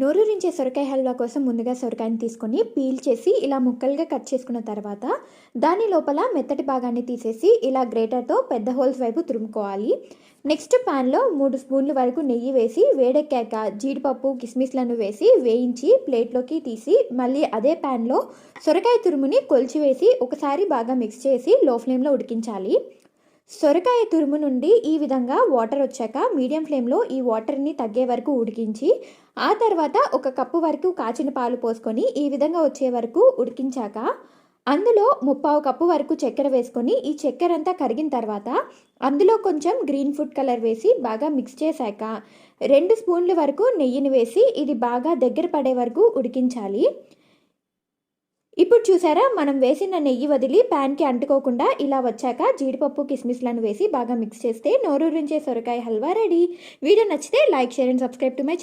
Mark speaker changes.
Speaker 1: నోరూరించే సొరకాయ హల్వా కోసం ముందుగా సొరకాయని తీసుకొని పీల్ చేసి ఇలా ముక్కలుగా కట్ చేసుకున్న తర్వాత దాని లోపల మెత్తటి భాగాన్ని తీసేసి ఇలా గ్రేటర్తో పెద్ద హోల్స్ వైపు తురుముకోవాలి. నెక్స్ట్ ప్యాన్లో మూడు స్పూన్ల వరకు నెయ్యి వేసి వేడెక్కాక జీడిపప్పు కిస్మిస్లను వేసి వేయించి ప్లేట్లోకి తీసి మళ్ళీ అదే ప్యాన్లో సొరకాయ తురుముని కొలిచివేసి ఒకసారి బాగా మిక్స్ చేసి లో ఫ్లేమ్లో ఉడికించాలి. సొరకాయ తురుము నుండి ఈ విధంగా వాటర్ వచ్చాక మీడియం ఫ్లేమ్లో ఈ వాటర్ని తగ్గే వరకు ఉడికించి ఆ తర్వాత ఒక కప్పు వరకు కాచిన పాలు పోసుకొని ఈ విధంగా వచ్చే వరకు ఉడికించాక అందులో ముప్పావు కప్పు వరకు చక్కెర వేసుకొని ఈ చక్కెర అంతా కరిగిన తర్వాత అందులో కొంచెం గ్రీన్ ఫుడ్ కలర్ వేసి బాగా మిక్స్ చేశాక రెండు స్పూన్ల వరకు నెయ్యిని వేసి ఇది బాగా దగ్గర పడే వరకు ఉడికించాలి. ఇప్పుడు చూసారా మనం వేసిన నెయ్యి వదిలి ప్యాన్కి అంటుకోకుండా ఇలా వచ్చాక జీడిపప్పు కిస్మిస్లను వేసి బాగా మిక్స్ చేస్తే నోరూరించే సొరకాయ హల్వా రెడీ. వీడియో నచ్చితే like share and subscribe to my